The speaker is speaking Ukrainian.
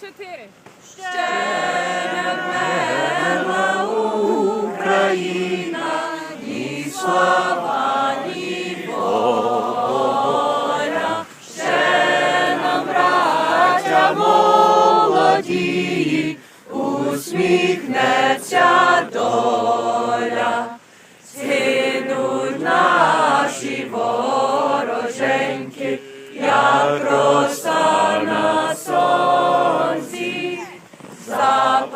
чотири. Ще не Україна, ні слава, молоді, усміхнеться доля, сину наші вороженьки, як. Stop.